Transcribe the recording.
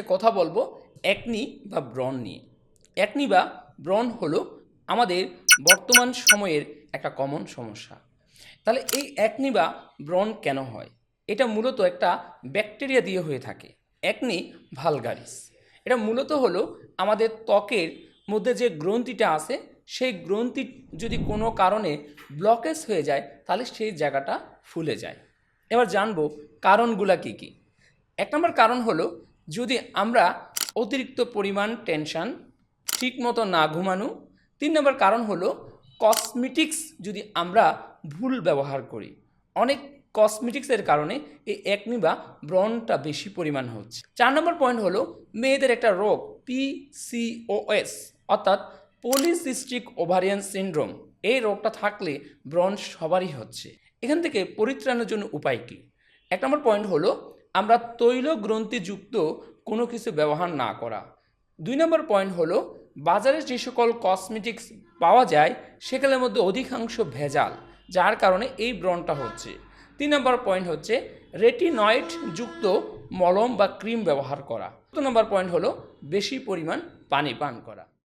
আজকে কথা বলব একনি বা ব্রণ নিয়ে। একনি বা ব্রণ হলো আমাদের বর্তমান সময়ের একটা কমন সমস্যা। তাহলে এই একনি বা ব্রণ কেন হয়? এটা মূলত একটা ব্যাকটেরিয়া দিয়ে হয়ে থাকে। একনি ভালগারিস এটা মূলত হলো আমাদের ত্বকের মধ্যে যে গ্রন্থিটা আছে, সেই গ্রন্থি যদি কোনো কারণে ব্লকেজ হয়ে যায়, তাহলে সেই জায়গাটা ফুলে যায়। এবার জানব কারণগুলা কী কী? এক নম্বর কারণ হলো যদি আমরা অতিরিক্ত পরিমাণ টেনশন ঠিকমতো না ঘুমানো, তিন নম্বর কারণ হলো কসমেটিক্স যদি আমরা ভুল ব্যবহার করি। অনেক কসমেটিক্সের কারণে এই একনি বা ব্রণটা বেশি পরিমাণ হচ্ছে। চার নম্বর পয়েন্ট হলো মেয়েদের একটা রোগ পিসিওএস অর্থাৎ পলিসিস্টিক ওভারিয়ান সিনড্রোম এই রোগটা থাকলে ব্রণ সবারই হচ্ছে। এখান থেকে পরিত্রাণের জন্য উপায় কী? এক নম্বর পয়েন্ট হলো আমরা তৈল গ্রন্থিযুক্ত কোনো কিছু ব্যবহার না করা। দুই নম্বর পয়েন্ট হলো, বাজারে যে সকল কসমেটিক্স পাওয়া যায় সেগুলোর মধ্যে অধিকাংশ ভেজাল, যার কারণে এই ব্রণটা হচ্ছে। তিন নম্বর পয়েন্ট হচ্ছে রেটিনয়েড যুক্ত মলম বা ক্রিম ব্যবহার করা। চতুর্থ নম্বর পয়েন্ট হলো, বেশি পরিমাণ পানি পান করা।